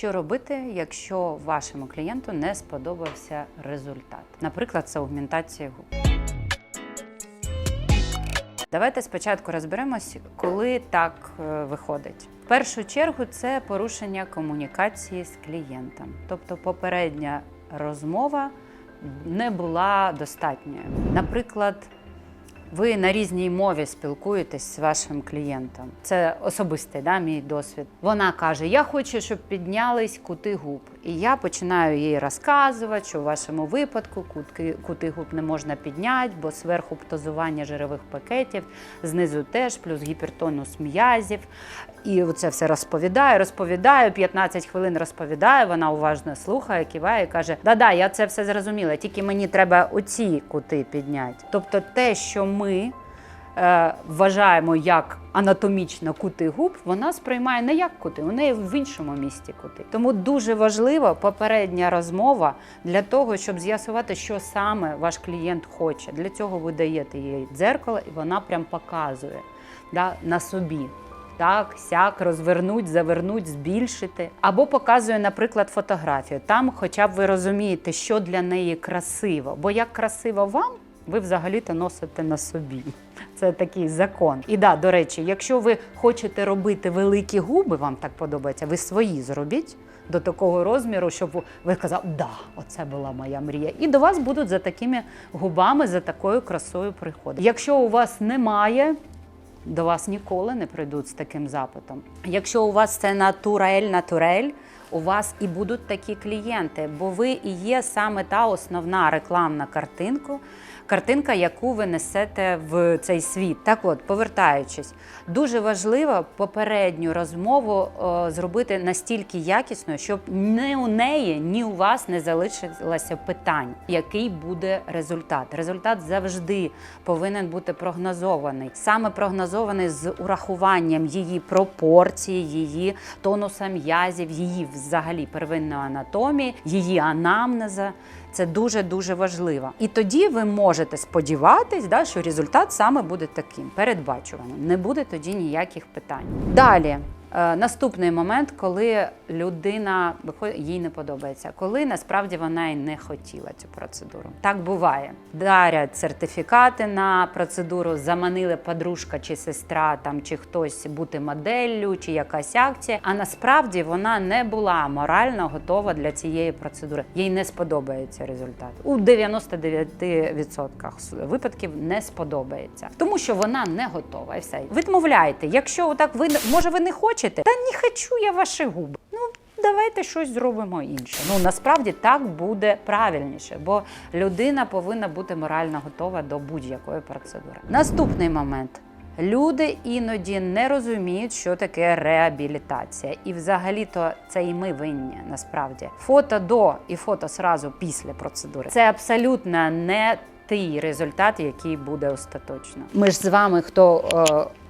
Що робити, якщо вашому клієнту не сподобався результат? Наприклад, це аугментація губ. Давайте спочатку розберемось, коли так е, виходить. В першу чергу це порушення комунікації з клієнтом, тобто попередня розмова не була достатньою. Наприклад, ви на різній мові спілкуєтесь з вашим клієнтом. Це особистий да, мій досвід. Вона каже: Я хочу, щоб піднялись кути губ. І я починаю їй розказувати, що в вашому випадку кутки, кути губ не можна підняти, бо зверху птозування жирових пакетів, знизу теж, плюс гіпертонус м'язів. І це все розповідаю, розповідаю, 15 хвилин розповідаю, вона уважно слухає, киває і каже: Да-да, я це все зрозуміла, тільки мені треба оці кути підняти. Тобто те, що ми вважаємо як анатомічно кути губ, вона сприймає не як кути, у неї в іншому місці кути. Тому дуже важлива попередня розмова для того, щоб з'ясувати, що саме ваш клієнт хоче. Для цього ви даєте їй дзеркало, і вона прям показує да, на собі. Так, сяк, розвернуть, завернуть, збільшити. Або показує, наприклад, фотографію. Там, хоча б ви розумієте, що для неї красиво. Бо як красиво вам, ви взагалі-то носите на собі. Це такий закон. І да, до речі, якщо ви хочете робити великі губи, вам так подобається, ви свої зробіть до такого розміру, щоб ви казали, да, оце була моя мрія. І до вас будуть за такими губами, за такою красою приходити. Якщо у вас немає до вас ніколи не прийдуть з таким запитом. Якщо у вас це натурель, натурель, у вас і будуть такі клієнти, бо ви і є саме та основна рекламна картинка, картинка, яку ви несете в цей світ. Так от, повертаючись, дуже важливо попередню розмову о, зробити настільки якісною, щоб ні у неї, ні у вас не залишилося питань, який буде результат. Результат завжди повинен бути прогнозований, саме прогнозований з урахуванням її пропорції, її тонуса м'язів, її взагалі первинної анатомії, її анамнеза. Це дуже дуже важливо. І тоді ви можете сподіватись, да, що результат саме буде таким передбачуваним. Не буде тоді ніяких питань. Далі. Е, Наступний момент, коли людина їй не подобається, коли насправді вона і не хотіла цю процедуру. Так буває. Дарять сертифікати на процедуру, заманили подружка чи сестра, там чи хтось бути моделлю, чи якась акція. А насправді вона не була морально готова для цієї процедури. Їй не сподобається результат. У 99% випадків не сподобається, тому що вона не готова. І все відмовляйте. Якщо так ви може ви не хочете, та не хочу я ваші губи. Ну давайте щось зробимо інше. Ну насправді так буде правильніше, бо людина повинна бути морально готова до будь-якої процедури. Наступний момент. Люди іноді не розуміють, що таке реабілітація, і взагалі-то це і ми винні насправді. Фото до і фото сразу після процедури. Це абсолютно не той результат, який буде остаточно. Ми ж з вами, хто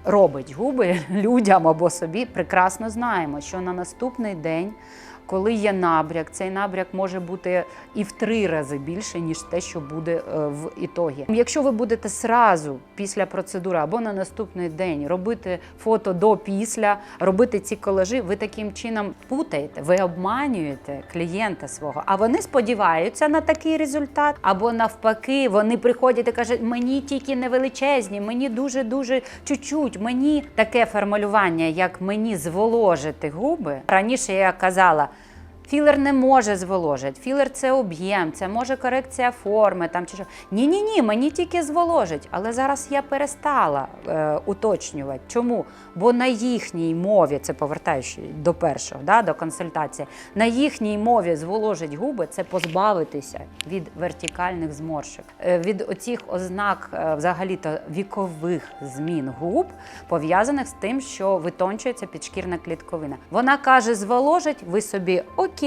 е, робить губи людям або собі, прекрасно знаємо, що на наступний день. Коли є набряк, цей набряк може бути і в три рази більше, ніж те, що буде е, в ітогі. Якщо ви будете сразу після процедури або на наступний день робити фото до після, робити ці колажі, ви таким чином путаєте, ви обманюєте клієнта свого, а вони сподіваються на такий результат. Або навпаки, вони приходять і кажуть, мені тільки не величезні, мені дуже дуже чуть-чуть. Мені таке формулювання, як мені зволожити губи. Раніше я казала. Філер не може зволожити. Філер це об'єм, це може корекція форми там чи що. Ні, ні, ні, мені тільки зволожить. Але зараз я перестала е, уточнювати. Чому? Бо на їхній мові, це повертаючи до першого, да, до консультації, на їхній мові зволожить губи це позбавитися від вертикальних зморшок, е, від оцих ознак е, взагалі-то вікових змін губ, пов'язаних з тим, що витончується підшкірна клітковина. Вона каже, зволожить, ви собі окей,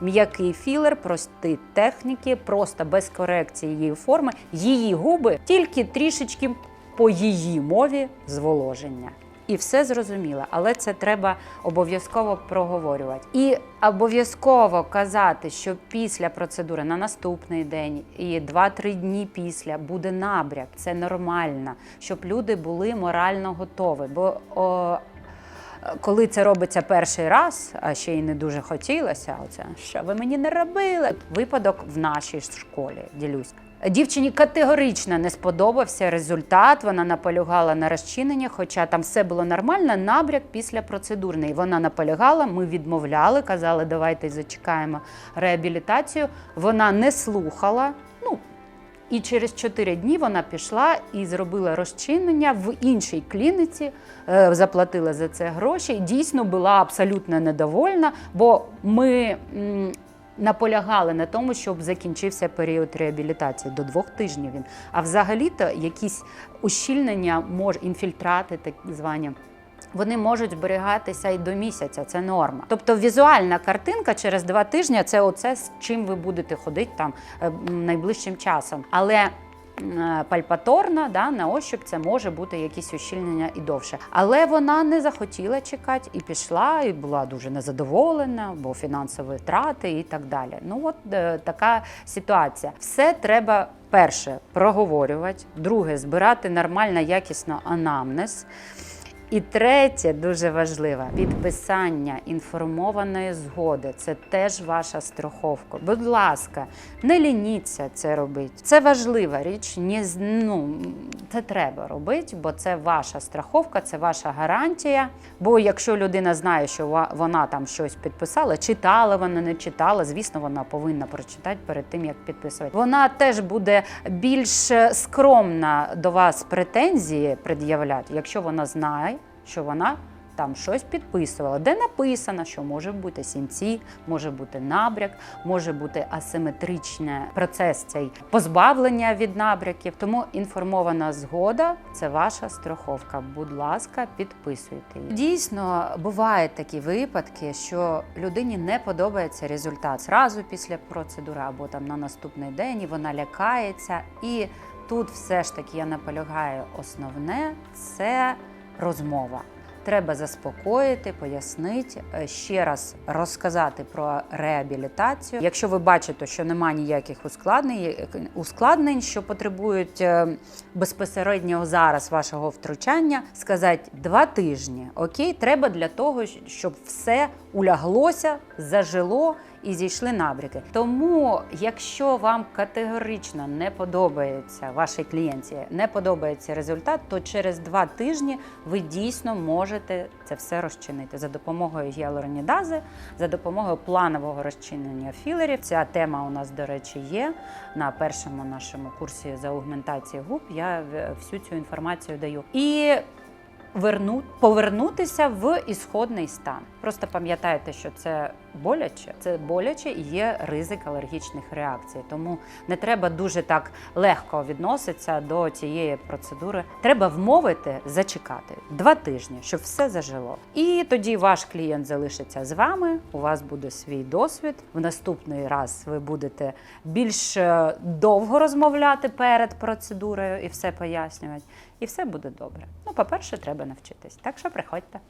м'який філер, прості техніки, просто без корекції її форми, її губи тільки трішечки по її мові зволоження. І все зрозуміло, але це треба обов'язково проговорювати. І обов'язково казати, що після процедури на наступний день і 2-3 дні після буде набряк. Це нормально, щоб люди були морально готові. Бо о, коли це робиться перший раз, а ще й не дуже хотілося, оце що ви мені не робили. Випадок в нашій школі ділюсь. Дівчині категорично не сподобався результат. Вона наполягала на розчинення, хоча там все було нормально. Набряк після процедурної. Вона наполягала, ми відмовляли, казали, давайте зачекаємо реабілітацію. Вона не слухала. І через 4 дні вона пішла і зробила розчинення в іншій клініці, е, заплатила за це гроші. Дійсно була абсолютно недовольна, бо ми. Наполягали на тому, щоб закінчився період реабілітації до двох тижнів. Він а взагалі-то якісь ущільнення, мож інфільтрати, так звані. Вони можуть зберігатися і до місяця, це норма. Тобто візуальна картинка через два тижні це оце з чим ви будете ходити там е, найближчим часом. Але пальпаторна, да, на ощуп це може бути якісь ущільнення і довше. Але вона не захотіла чекати і пішла, і була дуже незадоволена, бо фінансові втрати і так далі. Ну от е, така ситуація. Все треба. Перше проговорювати, друге збирати нормально, якісно анамнез. І третє, дуже важливе підписання інформованої згоди. Це теж ваша страховка. Будь ласка, не лініться це робити. Це важлива річ. Ні, ну, це треба робити, бо це ваша страховка, це ваша гарантія. Бо якщо людина знає, що вона там щось підписала, читала вона, не читала, звісно, вона повинна прочитати перед тим, як підписувати. Вона теж буде більш е, скромна до вас претензії пред'являти, якщо вона знає, що вона там щось підписувала, де написано, що може бути сінці, може бути набряк, може бути асиметричний процес цей позбавлення від набряків. Тому інформована згода це ваша страховка. Будь ласка, підписуйте її. Дійсно, бувають такі випадки, що людині не подобається результат зразу після процедури або там на наступний день, і вона лякається. І тут все ж таки я наполягаю, основне це розмова. Треба заспокоїти, пояснити, е, ще раз розказати про реабілітацію. Якщо ви бачите, що немає ніяких ускладнень, е, ускладнень, що потребують е, безпосереднього зараз вашого втручання, сказати два тижні. Окей, треба для того, щоб все уляглося, зажило і зійшли набряки. Тому, якщо вам категорично не подобається вашій клієнті, не подобається результат, то через два тижні ви дійсно можете це все розчинити за допомогою гіалуронідази, за допомогою планового розчинення філерів. Ця тема у нас, до речі, є на першому нашому курсі за аугментації губ. Я всю цю інформацію даю. І верну, повернутися в ісходний стан. Просто пам'ятайте, що це боляче, це боляче і є ризик алергічних реакцій. Тому не треба дуже так легко відноситися до цієї процедури. Треба вмовити зачекати два тижні, щоб все зажило. І тоді ваш клієнт залишиться з вами. У вас буде свій досвід. В наступний раз ви будете більш е, довго розмовляти перед процедурою і все пояснювати. І все буде добре. Ну, по-перше, треба навчитись. Так що приходьте.